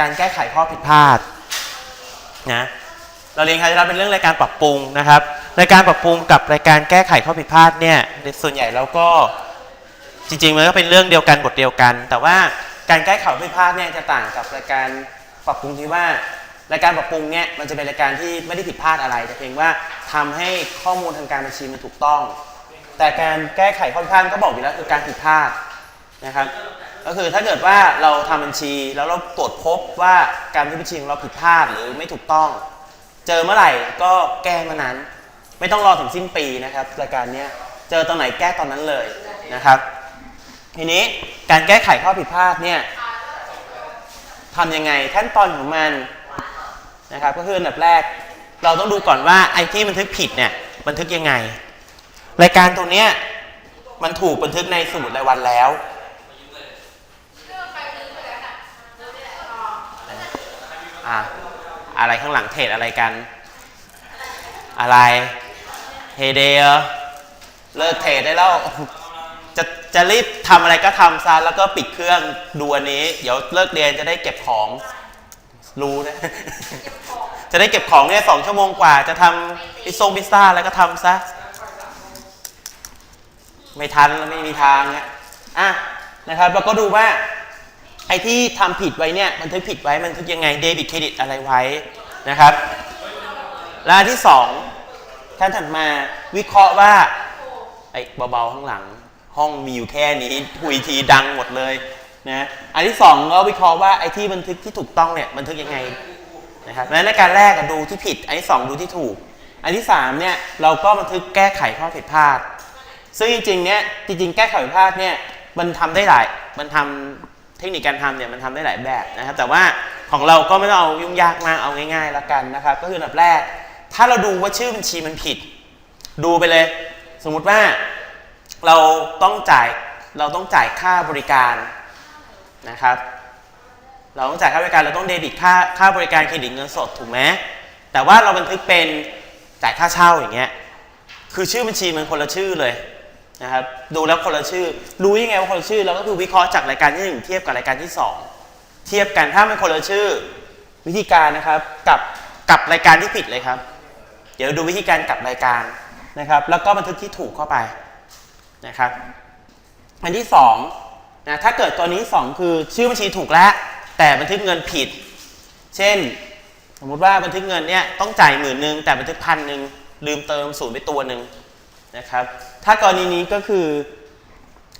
การแก้ไขข้อผิดพลาดนะเราเรียนคราวที่แล้วเป็นเรื่องรายการปรับปรุงนะครับรายการปรับปรุงกับรายการแก้ไขข้อผิดพลาดเนี่ยส่วนใหญ่เราก็จริงๆมันก็เป็นเรื่องเดียวกันบทเดียวกัน แต่ว่าการแก้ไขข้อผิดพลาดเนี่ยจะต่างกับรายการปรับปรุงที่ว่ารายการปรับปรุงเนี่ยมันจะเป็นรายการที่ไม่ได้ผิดพลาดอะไร แต่เพียงว่าทำให้ข้อมูลทางการบัญชีมันถูกต้อง แต่การแก้ไขข้อผิดพลาดก็บอกอยู่แล้วคือการผิดพลาดนะครับ ก็คือถ้าเกิดว่าเราทำบัญชีแล้วเราตรวจพบว่าการที่บัญชีของเราผิดพลาดหรือไม่ถูกต้อง เจอเมื่อไหร่ก็แก้เมื่อนั้น ไม่ต้องรอถึงสิ้นปีนะครับรายการนี้เจอตอนไหนแก้ตอนนั้นเลยนะครับ ทีนี้การแก้ไขข้อผิดพลาดเนี่ยทำยังไงขั้นตอนของมันนะครับก็คืออันดับแรก เราต้องดูก่อนว่าไอ้ที่บันทึกผิดเนี่ยบันทึกยังไง รายการตัวเนี้ยมันถูกบันทึกในสมุดรายวันแล้ว อะอะไรข้างหลังเทรดอะไรกัน อะไรเฮเดย์เลิกเทรดได้แล้วจะจะรีบทำอะไรก็ทำซะแล้วก็ปิดเครื่องดูอันนี้ เดี๋ยวเลิกเรียนจะได้เก็บของรู้นะจะได้เก็บของเนี่ยสองชั่วโมงกว่า จะทำพิซซ่งพิซซ่าอะไรก็ทำซะ ไม่ทันแล้วไม่มีทางเนี่ยอะนะครับเราก็ดูว่า ไอ้ที่ทำผิดไว้เนี่ยบันทึกผิดไว้บันทึกยังไงเดบิตเครดิตอะไรไว้นะครับและอันที่สองท่านถัดมาวิเคราะห์ว่าไอ้เบาๆข้างหลัง ห้องมีอยู่แค่นี้คุยทีดังหมดเลยนะอันที่สองก็วิเคราะห์ว่าไอ้ที่บันทึกที่ถูกต้องเนี่ยบันทึกยังไงนะครับและในการแรกดูที่ผิด อันที่สองดูที่ถูก อันที่สามเนี่ยเราก็บันทึกแก้ไขข้อผิดพลาด ซึ่งจริงๆเนี่ยจริงๆแก้ไขผิดพลาดเนี่ยมันทำได้หลายมันทำ เทคนิคการทำเนี่ยมันทำได้หลายแบบนะครับ แต่ว่าของเราก็ไม่ต้องเอายุ่งยากมากเอาง่ายๆแล้วกันนะครับ ก็คืออันดับแรก ถ้าเราดูว่าชื่อบัญชีมันผิด ดูไปเลย สมมุติว่าเราต้องจ่ายเราต้องจ่ายค่าบริการนะครับ เราต้องจ่ายค่าบริการเราต้องเดบิตค่าค่าบริการเครดิตเงินสดถูกไหมแต่ว่าเราบันทึกเป็นจ่ายค่าเช่าอย่างเงี้ยคือชื่อบัญชีมันคนละชื่อเลย นะครับดูแล้วคนละชื่อ รู้ยังไงว่าคนละชื่อเราก็คือวิเคราะห์จากรายการที่หนึ่งเทียบกับรายการที่สองเทียบกันถ้ามันคนละชื่อ วิธีการนะครับกับกับรายการที่ผิดเลยครับ เดี๋ยวดูวิธีการกับรายการนะครับ แล้วก็บันทึกที่ถูกเข้าไปนะครับ อันที่สองนะถ้าเกิดตัวนี้สองคือชื่อบัญชีถูกแล้ว แต่บันทึกเงินผิด เช่น สมมติว่าบันทึกเงินเนี่ยต้องจ่ายหมื่นหนึ่งแต่บันทึกพันหนึ่งลืมเติมศูนย์ไปตัวหนึ่ง นะครับ ถ้ากรณีนี้ก็คือ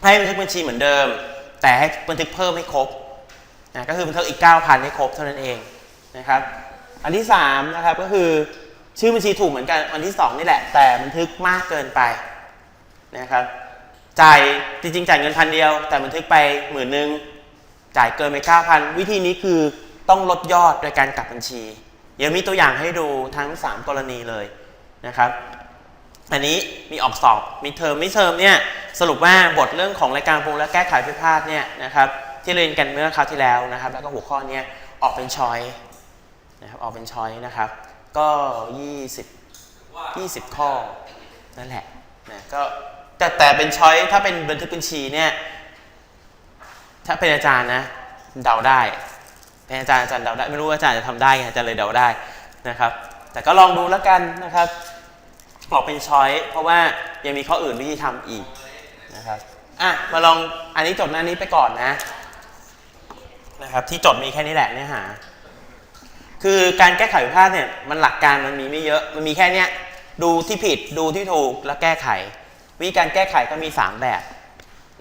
ให้บันทึกบัญชีเหมือนเดิม แต่ให้บันทึกเพิ่มให้ครบนะก็คือบันทึกอีก 9,000 ให้ครบเท่านั้นเองนะครับ อันที่3นะครับก็คือชื่อบัญชีถูกเหมือนกันอันที่ 2 นี่แหละ แต่บันทึกมากเกินไปนะครับจ่ายจริงๆจ่ายเงินพันเดียว แต่บันทึกไปหมื่นหนึ่งจ่ายเกินไป 9,000 วิธีนี้คือต้องลดยอดโดยการกลับบัญชี เดี๋ยวมีตัวอย่างให้ดูทั้ง 3 กรณีเลยนะครับ อันนี้มีออกสอบมีเทอมมิเทอมเนี่ยสรุปว่าบทเรื่องของรายการปรุงและแก้ไขผิดพลาดเนี่ยนะครับที่เรียนกันเมื่อคราวที่แล้วนะครับ แล้วก็หัวข้อเนี้ยออกเป็นช้อยนะครับออกเป็นช้อยนะครับ ก็ 20 20 ข้อนั่นแหละนะก็แต่แต่เป็นช้อยถ้าเป็นบันทึกบัญชีเนี่ยถ้าเป็นอาจารย์นะเดาได้เป็นอาจารย์อาจารย์เดาได้ไม่รู้อาจารย์จะทำได้ไงอาจารย์เลยเดาได้นะครับ แต่ก็ลองดูแล้วกันนะครับ ออกเป็นช้อยเพราะว่ายังมีข้ออื่นวิธีทำอีกนะครับอะมาลองอันนี้จดหน้านี้ไปก่อนนะนะครับที่จดมีแค่นี้แหละเนื้อหาคือการแก้ไขผิดพลาดเนี่ยมันหลักการมันมีไม่เยอะมันมีแค่เนี้ยดูที่ผิดดูที่ถูกแล้วแก้ไข วิธีการแก้ไขก็มี 3 แบบ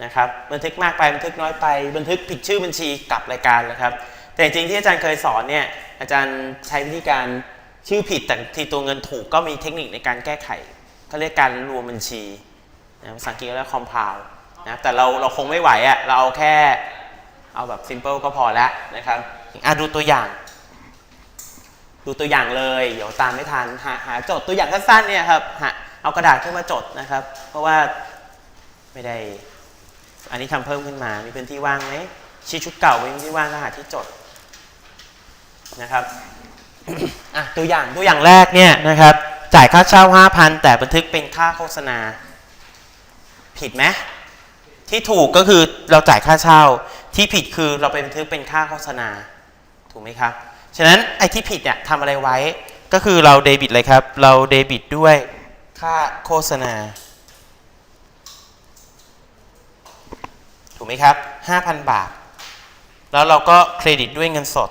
นะครับบันทึกมากไปบันทึกน้อยไป บันทึกผิดชื่อบัญชีกลับรายการนะครับ แต่จริงๆที่อาจารย์เคยสอนเนี่ยอาจารย์ใช้วิธีการ ชื่อผิดแต่ทีตัวเงินถูกก็มีเทคนิคในการแก้ไขเขาเรียกการรวมบัญชีนะภาษาอังกฤษเรียก compound นะแต่เราเราคงไม่ไหวอะ่ะเราเอาแค่เอาแบบ simple ก็พอแล้วนะครับอะดูตัวอย่าง ดูตัวอย่างเลย เดี๋ยวตามไม่ทันหาหาโจทย์ตัวอย่างสั้นๆเนี่ยครับหาเอากระดาษขึ้นมาจดนะครับ เพราะว่าไม่ได้ อันนี้ทำเพิ่มขึ้นมา มีพื้นที่ว่างไหมชี้ชุดเก่าไว้พื้นที่ว่างแล้วหาที่จดนะครับ อะตัวอย่างตัวอย่างแรกเนี่ยนะครับ จ่ายค่าเช่า 5,000 แต่บันทึกเป็นค่าโฆษณา ผิดไหมที่ถูกก็คือเราจ่ายค่าเช่า ที่ผิดคือเราไปบันทึกเป็นค่าโฆษณา ถูกไหมครับ ฉะนั้นไอ้ที่ผิดเนี่ยทำอะไรไว้ก็คือเราเดบิตเลยครับ เราเดบิตด้วยค่าโฆษณา ถูกไหมครับ 5,000 บาท แล้วเราก็เครดิตด้วยเงินสด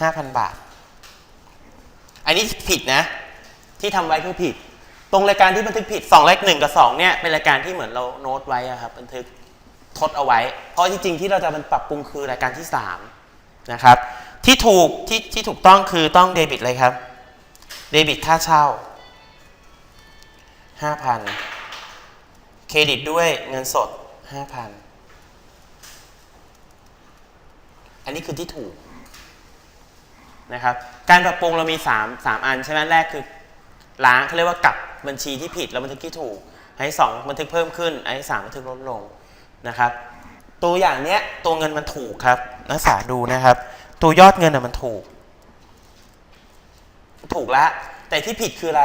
5,000บาท อันนี้ผิดนะ ที่ทำไว้คือผิด ตรงรายการที่บันทึกผิด2เลข1กับ2เนี่ยเป็นรายการที่เหมือนเราโน้ตไว้ครับ บันทึกทดเอาไว้ เพราะจริงๆที่เราจะมันปรับปรุงคือรายการที่3นะครับ ที่ถูกที่ที่ถูกต้องคือต้องเดบิตเลยครับ เดบิตค่าเช่า5,000เครดิตด้วยเงินสด5,000อันนี้คือที่ถูก นะครับ การปรับปรุงเรามี 3 3 อันใช่ไหมแรกคือล้างเขาเรียกว่ากลับบัญชีที่ผิดแล้วบันทึกที่ถูก อันที่สองบันทึกเพิ่มขึ้น อันที่สามบันทึกลดลงนะครับ ตัวอย่างเนี้ยตัวเงินมันถูกครับนักศึกษาดูนะครับ ตัวยอดเงินน่ะมันถูก ถูกแล้วแต่ที่ผิดคืออะไร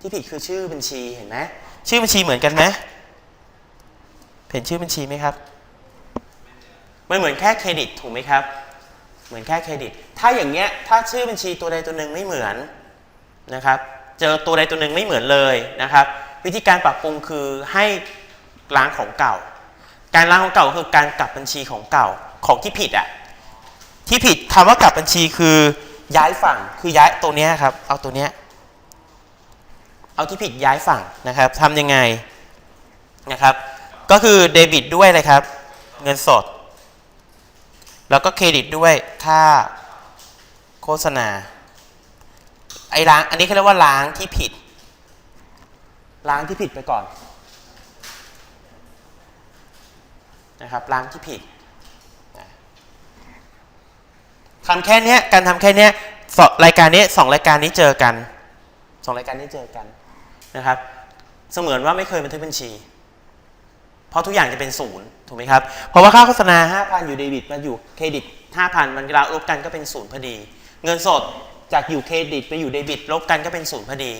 ที่ผิดคือชื่อบัญชีเห็นไหมชื่อบัญชีเหมือนกันไหมเห็นชื่อบัญชีไหมครับ มันเหมือนแค่เครดิตถูกไหมครับ เหมือนแค่เครดิต ถ้าอย่างเงี้ยถ้าชื่อบัญชีตัวใดตัวหนึ่งไม่เหมือนนะครับ เจอตัวใดตัวหนึ่งไม่เหมือนเลยนะครับ วิธีการปรับปรุงคือให้ล้างของเก่า การล้างของเก่าคือการกลับบัญชีของเก่าของที่ผิดอะที่ผิดคำว่ากลับบัญชีคือย้ายฝั่งคือย้ายตัวเนี้ยครับ เอาตัวเนี้ยเอาที่ผิดย้ายฝั่งนะครับทำยังไงนะครับ ก็คือเดบิตด้วยเลยครับ เงินสด แล้วก็เครดิตด้วยค่าโฆษณา ไอ้ล้าง อันนี้เขาเรียกว่าล้างที่ผิด ล้างที่ผิดไปก่อนนะครับล้างที่ผิดทำแค่นี้การทำแค่นี้สองรายการนี้สองรายการนี้เจอกันสองรายการนี้เจอกันนะครับ เสมือนว่าไม่เคยบันทึกบัญชี เพราะทุกอย่างจะเป็นศูนย์ถูกไหมครับ เพราะว่าค่าโฆษณา 5,000 อยู่เดบิตมาอยู่เครดิต 5,000 มันเวลาลบกันก็เป็นศูนย์พอดี เงินสดจากอยู่เครดิตไปอยู่เดบิต ลบกันก็เป็นศูนย์พอดี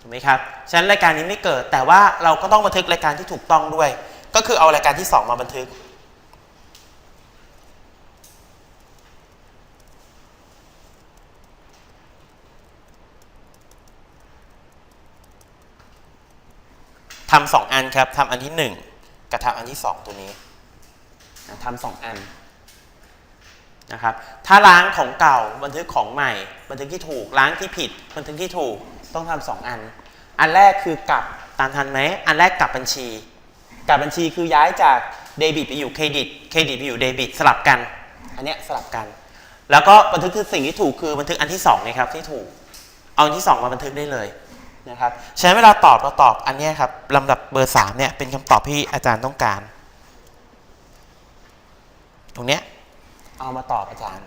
ถูกไหมครับ ฉะนั้นรายการนี้ไม่เกิดแต่ว่าเราก็ต้องบันทึกรายการที่ถูกต้องด้วย ก็คือเอารายการที่ 2 มาบันทึกทำสองอันครับทำอันที่หนึ่ง กับทำอันที่สองตัวนี้ทำสองอันนะครับถ้าล้างของเก่าบันทึกของใหม่ บันทึกที่ถูกล้างที่ผิด บันทึกที่ถูกต้องทำสองอัน อันแรกคือกลับตามทันไหมอันแรกกลับบัญชี กลับบัญชีคือย้ายจากเดบิตไปอยู่เครดิตเครดิตไปอยู่เดบิตสลับกัน อันเนี้ยสลับกัน แล้วก็บันทึกคือสิ่งที่ถูกคือบันทึกอันที่สองนะครับที่ถูก เอาอันที่สองมาบันทึกได้เลย นะครับใช้เวลาตอบเราตอบอันนี้ครับลำดับเบอร์สามเนี่ยเป็นคำตอบที่อาจารย์ต้องการ ตรงเนี้ยเอามาตอบอาจารย์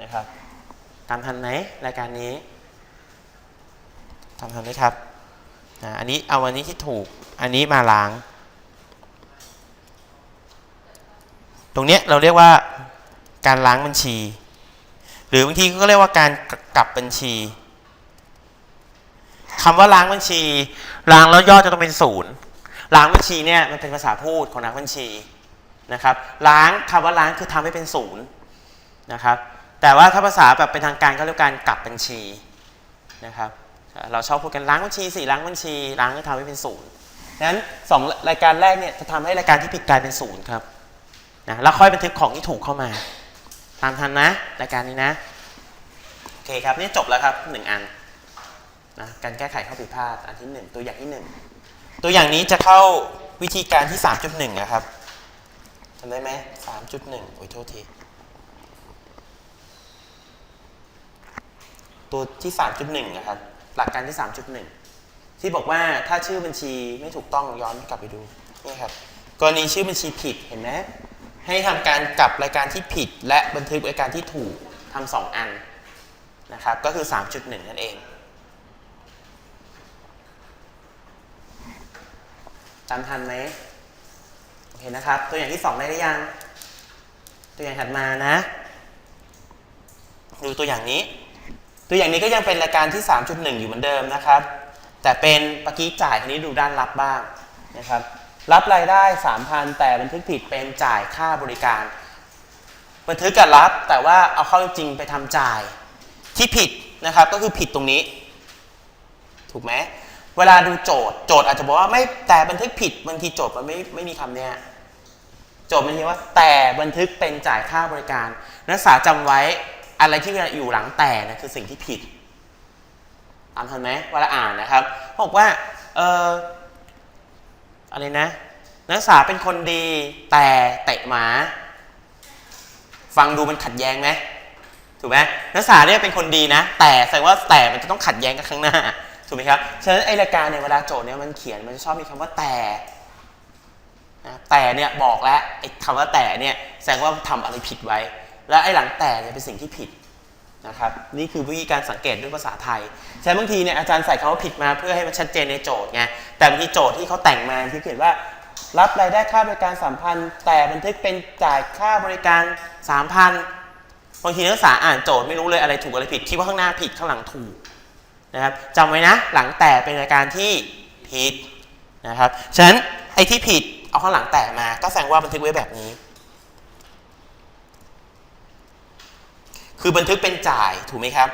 นะครับตามทันไหมรายการนี้ตามทันไหมครับนะอันนี้เอาอันนี้ที่ถูกอันนี้มาล้าง ตรงเนี้ยเราเรียกว่าการล้างบัญชี หรือบางทีก็เรียกว่าการกลับบัญชี คำว่าล้างบัญชี ล้างแล้วยอดจะต้องเป็นศูนย์ล้างบัญชีเนี่ยมันเป็นภาษาพูดของนักบัญชีนะครับ ล้างคำว่าล้างคือทำให้เป็นศูนย์นะครับ แต่ว่าถ้าภาษาแบบเป็นทางการก็เรียกการกลับบัญชีนะครับ เราชอบพูดกันล้างบัญชีสี่ล้างบัญชี ล้างก็ทำให้เป็นศูนย์ดังนั้นสองรายการแรกเนี่ยจะทำให้รายการที่ผิดกลายเป็นศูนย์ครับนะแล้วค่อยบันทึกของที่ถูกเข้ามา ตามทันนะรายการนี้นะโอเคครับนี่จบแล้วครับหนึ่งอัน นะการแก้ไขข้อผิดพลาดอันที่หนึ่งตัวอย่างที่หนึ่งตัวอย่างนี้จะเข้าวิธีการที่ 3.1นะครับจำได้ไหม3.1โอ้ยโทษที ตัวที่3.1นะครับ หลักการที่3.1ที่บอกว่าถ้าชื่อบัญชีไม่ถูกต้องย้อนกลับไปดูนี่ครับกรณีชื่อบัญชีผิดเห็นไหมให้ทำการกลับรายการที่ผิด และบันทึกรายการที่ถูกทำสองอันนะครับ ก็คือ 3.1 นั่นเอง ตามทันไหมโอเคนะครับ ตัวอย่างที่ 2 ได้หรือยัง ตัวอย่างถัดมานะ ดูตัวอย่างนี้ ตัวอย่างนี้ก็ยังเป็นรายการที่ 3.1 อยู่เหมือนเดิมนะครับ แต่เป็นปกี้จ่ายทีนี้ดูด้านรับบ้างนะครับ รับรายได้ 3,000 แต่บันทึกผิดเป็นจ่ายค่าบริการ บันทึกกับรับแต่ว่าเอาเข้าจริงไปทำจ่ายที่ผิดนะครับก็คือผิดตรงนี้ ถูกไหม เวลาดูโจทย์โจทย์อาจจะบอกว่าไม่แต่บันทึกผิดบางทีโจทย์มันไม่ไม่มีคำเนี้ยโจทย์มันเรียกว่าแต่บันทึกเป็นจ่ายค่าบริการ นักศึกษาจำไว้อะไรที่อยู่หลังแต่นะคือสิ่งที่ผิดอ่านทันไหมเวลาอ่านนะครับเขาบอกว่าเอออะไรนะ นักศึกษาเป็นคนดีแต่เตะหมา ฟังดูมันขัดแย้งไหมถูกไหมนักศึกษาเนี่ยเป็นคนดีนะ แต่แสดงว่าแต่มันจะต้องขัดแย้งกับข้างหน้า ถูกไหมครับ ฉะนั้นไอรายการเนี่ยเวลาโจทย์เนี่ยมันเขียนมันจะชอบมีคำว่าแต่นะแต่เนี่ยบอกแล้วไอ้คำว่าแต่เนี่ยแสดงว่าทำอะไรผิดไว้ แล้วไอ้หลังแต่เนี่ยเป็นสิ่งที่ผิดนะครับนี่คือวิธีการสังเกตด้วยภาษาไทยฉะนั้บางทีเนี่ยอาจารย์ใส่คำว่าผิดมาเพื่อให้มันชัดเจนในโจทย์ไงแต่บางทีโจทย์ที่เขาแต่งมาที่เขียนว่า รับรายได้ค่าบริการ3,000แต่บันทึกเป็นจ่ายค่าบริการ3,000บางทีนักศึกษาอ่านโจทย์ไม่รู้เลยอะไรถูกอะไรผิดคิดว่าข้างหน้าผิดข้างหลังถูก นะครับจำไว้นะหลังแต่เป็นราการที่ผิดนะครับฉะนั้นไอ้ที่ผิดเอาข้างหลังแต่มา ก็แสดงว่าบันทึกไว้แบบนี้ คือบันทึกเป็นจ่ายถูกไหมครับ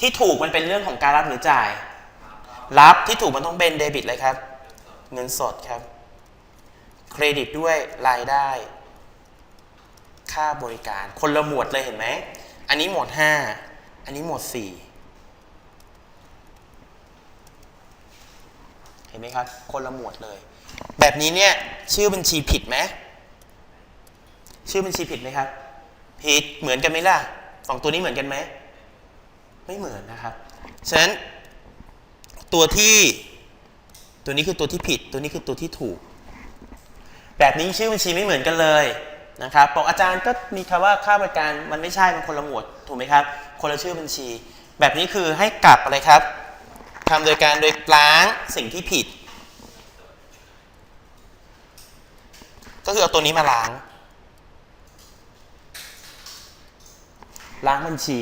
ที่ถูกมันเป็นเรื่องของการรับหรือจ่าย รับที่ถูกมันต้องเป็นเดบิตเลยครับ เงินสดครับ เครดิตด้วยรายได้ ค่าบริการ คนละหมวดเลยเห็นไหม อันนี้หมวด 5 อันนี้หมวด 4 เห็นไหมครับ คนละหมวดเลย แบบนี้เนี่ย ชื่อบัญชีผิดไหม ชื่อบัญชีผิดไหมครับ ผิด เหมือนกันไหมล่ะสองตัวนี้เหมือนกันไหม ไม่เหมือนนะครับ ฉะนั้นตัวที่ตัวนี้คือตัวที่ผิด ตัวนี้คือตัวที่ถูก แบบนี้ชื่อบัญชีไม่เหมือนกันเลยนะครับบอกอาจารย์ก็มีคำว่าค่าบริการมันไม่ใช่มันคนละหมวดถูกไหมครับ คนละชื่อบัญชี แบบนี้คือให้กลับอะไรครับทำโดยการโดยล้างสิ่งที่ผิด ก็คือเอาตัวนี้มาล้าง ล้างบัญชี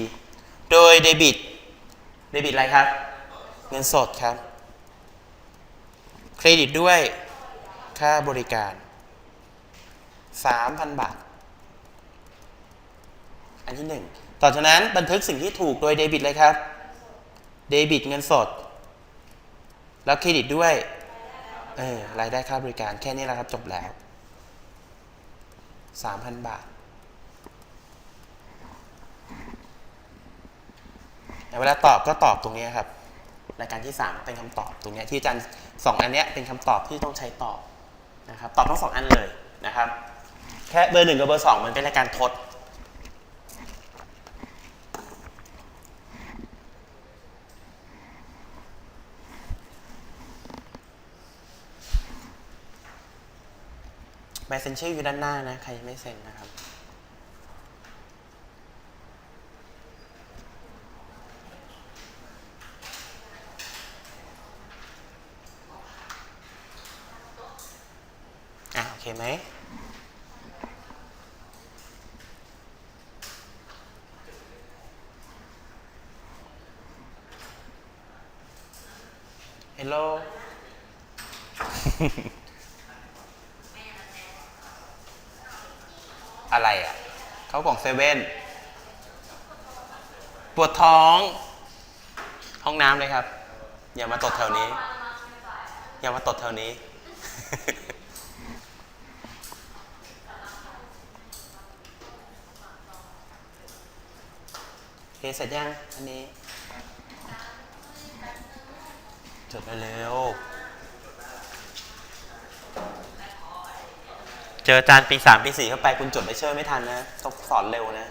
โดยเดบิตเดบิตอะไรครับ เงินสดครับ เครดิตด้วยค่าบริการ 3,000 บาท อันที่ 1 ต่อจากนั้นบันทึกสิ่งที่ถูกโดยเดบิตเลยครับ เดบิตเงินสด แล้วเครดิตด้วย เออรายได้ค่าบริการแค่นี้แหละครับจบแล้ว 3,000 บาทเวลาตอบก็ตอบตรงนี้ครับรายการที่ 3 เป็นคำตอบตรงนี้ที่อาจารย์สองอันนี้เป็นคำตอบที่ต้องใช้ตอบนะครับ ตอบทั้งสองอันเลยนะครับ แค่เบอร์หนึ่งกับเบอร์สองมันเป็นรายการทด ใบเซ็นชื่ออยู่ด้านหน้านะ ใครยังไม่เซ็นนะครับอะโอเคไหม เฮลโล อะไรอะ เขาบอกเซเว่นปวดท้อง ห้องน้ำเลยครับ อย่ามาตดแถวนี้ อย่ามาตดแถวนี้ โอเคเสร็จยัง อันนี้จดไปเร็ว เจออาจารย์ปีสามปีสี่เข้าไปคุณจดไปเชื่อไม่ทันนะต้องสอนเร็วนะ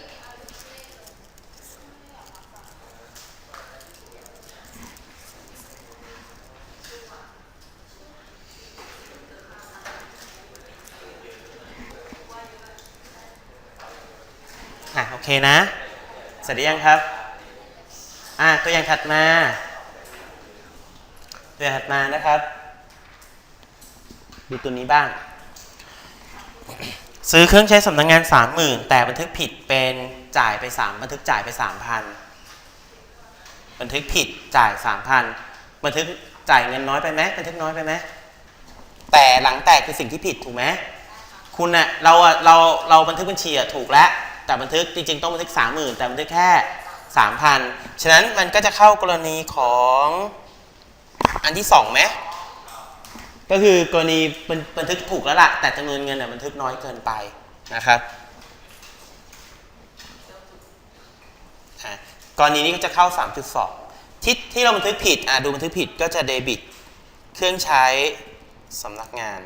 อะ โอเคนะ เสร็จหรือยังครับ อะ ตัวอย่างถัดมา ตัวอย่างถัดมานะครับ ดูตัวนี้บ้าง ซื้อเครื่องใช้สำนักงงาน30,000แต่บันทึกผิดเป็นจ่ายไปสามบันทึกจ่ายไปสามพันบันทึกผิดจ่ายสามพันบันทึกจ่ายเงินน้อยไปไหมบันทึกน้อยไปไหมแต่หลังแตกคือสิ่งที่ผิดถูกไหมคุณอะเราอะเราเราบันทึกบัญชีอะถูกแล้วแต่บันทึกจริง ๆ ต้องบันทึกสามหมื่นแต่บันทึกแค่สามพันฉะนั้นมันก็จะเข้ากรณีของอันที่สองไหม ก็คือกรณีบันบันทึกถูกแล้วล่ะ แต่จำนวนเงินน่ะบันทึกน้อยเกินไปนะครับอะกรณีนี้ก็จะเข้า 3.2 ที่ที่เราบันทึกผิดอะดูบันทึกผิดก็จะเดบิต เครื่องใช้สำนักงาน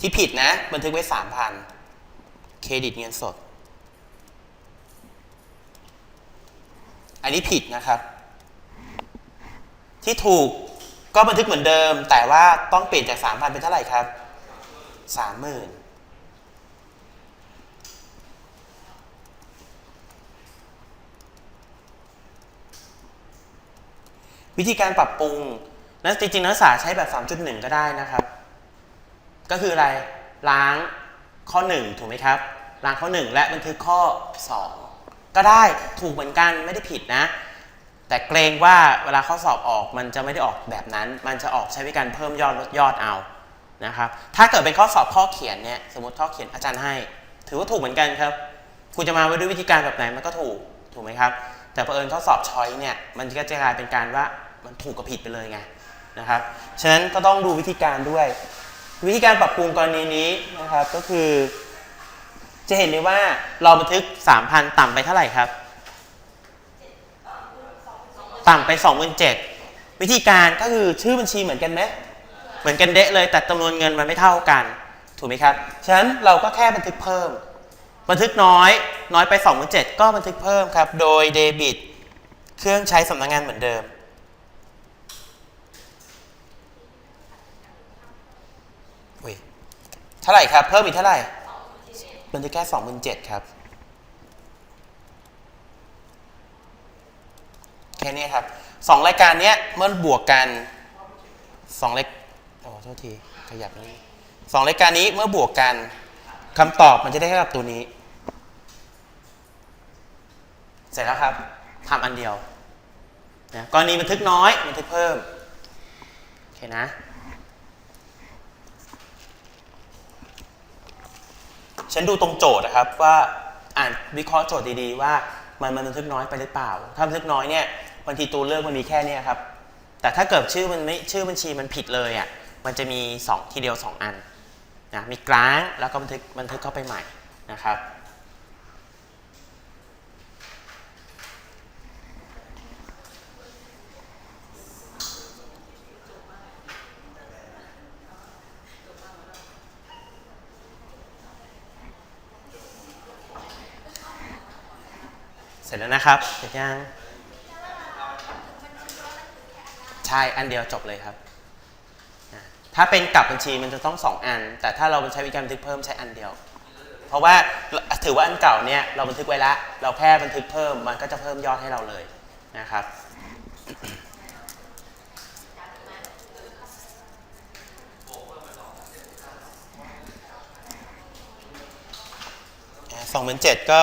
ที่ผิดนะ บันทึกไว้3,000เครดิตเงินสด อันนี้ผิดนะครับ ที่ถูกก็บันทึกเหมือนเดิม แต่ว่าต้องเปลี่ยนจาก 3,000 เป็นเท่าไหร่ครับ 30,000วิธีการปรับปรุงนั้นจริงๆนักศึกษาใช้แบบ 3.1 ก็ได้นะครับ ก็คืออะไรล้างข้อ 1 ถูกไหมครับ ล้างข้อ 1 และบันทึกข้อ 2 ก็ได้ถูกเหมือนกันไม่ได้ผิดนะ แต่เกรงว่าเวลาข้อสอบออกมันจะไม่ได้ออกแบบนั้น มันจะออกใช้วิธีการเพิ่มยอดลดยอดเอานะครับถ้าเกิดเป็นข้อสอบข้อเขียนเนี่ยสมมติข้อเขียนอาจารย์ให้ ถือว่าถูกเหมือนกันครับ คุณจะมาไว้ด้วยวิธีการแบบไหนมันก็ถูกถูกไหมครับ แต่พอเอิญข้อสอบช้อยเนี่ยมันก็จะกลายเป็นการว่ามันถูกกับผิดไปเลยไงนะครับฉะนั้นก็ต้องดูวิธีการด้วย วิธีการปรับปรุงกรณีนี้นะครับก็คือ จะเห็นได้ว่าเราบันทึก 3,000 ต่ำไปเท่าไหร่ครับ ต่ำไป27,000วิธีการก็คือชื่อบัญชีเหมือนกันไหมเหมือนกันเดะเลยแต่จำนวนเงินมันไม่เท่ากัน ถูกไหมครับ ฉะนั้นเราก็แค่บันทึกเพิ่ม บันทึกน้อยน้อยไป2 7 0 0ก็บันทึกเพิ่มครับ โดยเดบิตเครื่องใช้สำนักงานเหมือนเดิมเท่าไหร่ครับ เพิ่มอีกเท่าไหร่บันทึกแค่27,000ครับ แค่นี้ครับสองรายการเนี้ยเมื่อบวกกันสองรายโอ้โทษทีขยับนี้สองรายการนี้เมื่อบวกกันคำตอบมันจะได้เท่ากับตัวนี้ เสร็จแล้วครับทำอันเดียวนะกรณีบันทึกน้อยบันทึกเพิ่มโอเคนะฉันดูตรงโจทย์นะครับว่าอ่านวิเคราะห์โจทย์ดีๆว่ามันมันบันทึกน้อยไปหรือเปล่า ถ้าบันทึกน้อยเนี่ย บางทีตัวเลือกมันมีแค่นี้ครับ แต่ถ้าเกิดชื่อมันไม่ชื่อบัญชีมันผิดเลยอะมันจะมี 2 ทีเดียว 2 อันนะมีกลางแล้วก็บันทึกบันทึกเข้าไปใหม่นะครับเสร็จแล้วนะครับเสร็จยัง ใช่อันเดียวจบเลยครับ ถ้าเป็นกลับบัญชีมันจะต้อง2อัน แต่ถ้าเราใช้วิธีการบันทึกเพิ่มใช้อันเดียว เพราะว่าถือว่าอันเก่าเนี่ยเราบันทึกไว้แล้วเราแค่บันทึกเพิ่มมันก็จะเพิ่มยอดให้เราเลยนะครับสองหมื่นเจ็ดก็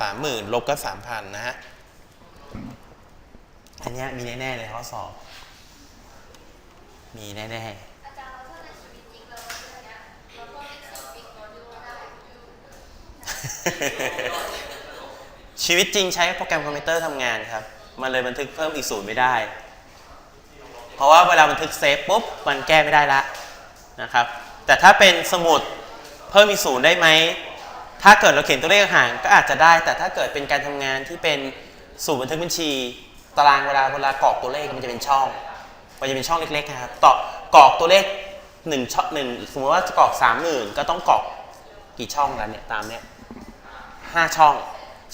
สามหมื่นลบก็สามพันนะฮะ อันนี้มีแน่ ๆ เลยข้อสอบ มีแน่อาจารย์เราถ้าในชีวิตจริงเราเรื่องเนี้ยเราก็เรียกสิ่งจริงเราดูได้ๆชีวิตจริงใช้โปรแกรมคอมพิวเตอร์ทำงานครับ มันเลยบันทึกเพิ่มอีกศูนย์ไม่ได้ เพราะว่าเวลาบันทึกเซฟปุ๊บ มันแก้ไม่ได้ละนะครับ แต่ถ้าเป็นสมุดเพิ่มอีกศูนย์ได้ไหม ถ้าเกิดเราเขียนตัวเลขห่างก็อาจจะได้ แต่ถ้าเกิดเป็นการทำงานที่เป็นสูตรบันทึกบัญชี ตารางเวลาเวลากรอกตัวเลขมันจะเป็นช่อง มันจะเป็นช่องเล็กๆนะครับต่อกรอกตัวเลขหนึ่งช่องหนึ่งสมมติว่าจะกรอกสามหมื่นก็ต้องกรอกกี่ช่องแล้วเนี่ยตามเนี้ยห้าช่อง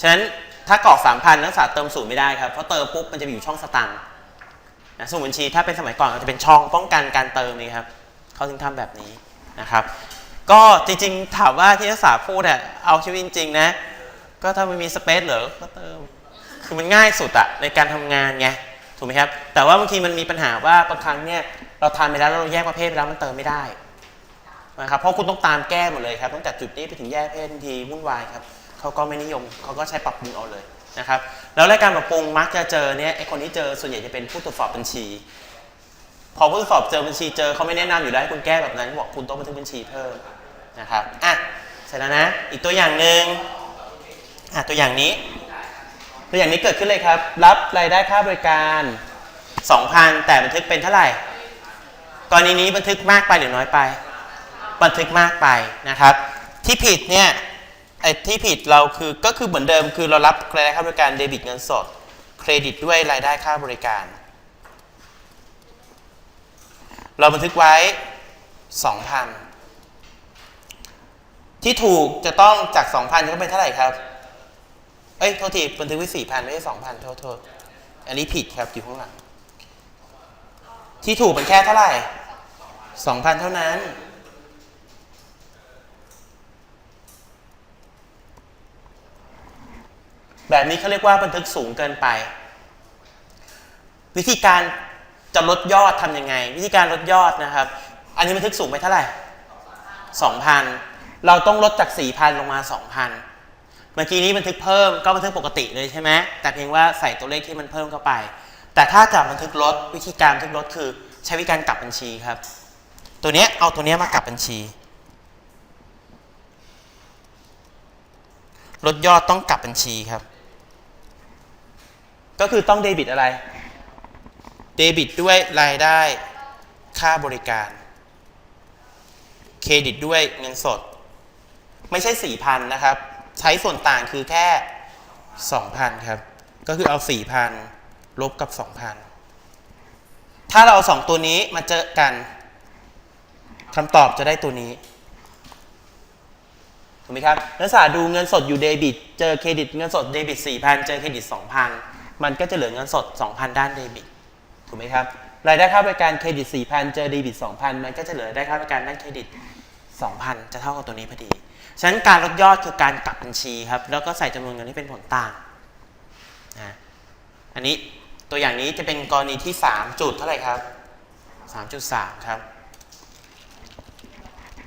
ฉะนั้นถ้ากรอกสามพันนักศึกษาเติมศูนย์ไม่ได้ครับ เพราะเติมปุ๊บมันจะอยู่ช่องสตังค์นะสมุดบัญชีถ้าเป็นสมัยก่อนก็จะเป็นช่องป้องกันการเติมนี่ครับเขาถึงทำแบบนี้นะครับ ก็จริงๆถามว่าที่นักศึกษาพูดอะเอาชีวิตจริงๆนะ ก็ถ้ามันมีสเปซเหรอก็เติม คือมันง่ายสุดอะในการทำงานไง ถูกไหมครับ แต่ว่าบางทีมันมีปัญหาว่าบางครั้งเนี่ยเราทำไปแล้วเราแยกประเภทไปแล้วมันเติมไม่ได้นะครับเพราะคุณต้องตามแก้หมดเลยครับตั้งแต่จุดนี้ไปถึงแยกเพศทันทีวุ่นวายครับเขาก็ไม่นิยมเขาก็ใช้ปรับปรุงเอาเลยนะครับแล้วรายการปรับปรุงมักจะเจอเนี่ยไอคนที่เจอส่วนใหญ่จะเป็นผู้ตรวจสอบบัญชี พอผู้ตรวจสอบเจอบัญชีเจอเขาไม่แนะนำอยู่แล้วให้คุณแก้แบบนั้นบอกคุณต้องบันทึกบัญชีเพิ่มนะครับอะเสร็จแล้วนะอีกตัวอย่างหนึ่งอะตัวอย่างนี้ ตัวอย่างนี้เกิดขึ้นเลยครับ รับรายได้ค่าบริการ 2,000 แต่บันทึกเป็นเท่าไหร่ กรณีนี้บันทึกมากไปหรือน้อยไป บันทึกมากไปนะครับ ที่ผิดเนี่ยไอ้ที่ผิดเราคือก็คือเหมือนเดิมคือเรารับรายได้ค่าบริการเดบิตเงินสด เครดิตด้วยรายได้ค่าบริการ เราบันทึกไว้ 2,000 ที่ถูกจะต้องจาก 2,000จะต้องเป็นเท่าไหร่ครับ เอ้ย โทษทีบันทึกไว้4,000ไม่ใช่2,000โทษโทษอันนี้ผิดครับอยู่ข้างหลัง ที่ถูกเป็นแค่เท่าไหร่2,000เท่านั้น แบบนี้เขาเรียกว่าบันทึกสูงเกินไป วิธีการจะลดยอดทำยังไง วิธีการลดยอดนะครับ อันนี้บันทึกสูงไปเท่าไหร่2,000เราต้องลดจาก4,000ลงมา2,000 เมื่อกี้นี้บันทึกเพิ่มก็บันทึกปกติเลยใช่ไหมแต่เพียงว่าใส่ตัวเลขที่มันเพิ่มเข้าไป แต่ถ้าจะบันทึกลดวิธีการบันทึกลดคือใช้วิธีการกลับบัญชีครับ ตัวนี้เอาตัวนี้มากลับบัญชี ลดยอดต้องกลับบัญชีครับ ก็คือต้องเดบิตอะไร เดบิตด้วยรายได้ค่าบริการ เครดิตด้วยเงินสด ไม่ใช่ 4,000 นะครับ ใช้ส่วนต่างคือแค่ 2,000 ครับ ก็คือเอา 4,000 ลบกับ 2,000 ถ้าเราเอาสองตัวนี้มาเจอกันคำตอบจะได้ตัวนี้ถูกไหมครับนักศึกษาดูเงินสดอยู่เดบิต เจอเครดิตเงินสดเดบิต 4,000 เจอเครดิต 2,000 มันก็จะเหลือเงินสด 2,000 ด้านเดบิต ถูกไหมครับ รายได้ค่าบริการเครดิต 4,000 เจอเดบิต 2,000 มันก็จะเหลือได้ค่าบริการด้านเครดิต 2,000 จะเท่ากับตัวนี้พอดี ฉะนั้นการลดยอดคือการกลับบัญชีครับ แล้วก็ใส่จำนวนเงินที่เป็นผลต่างนะอันนี้ตัวอย่างนี้จะเป็นกรณีที่ 3 จุดเท่าไหร่ครับ 3.3 ครับ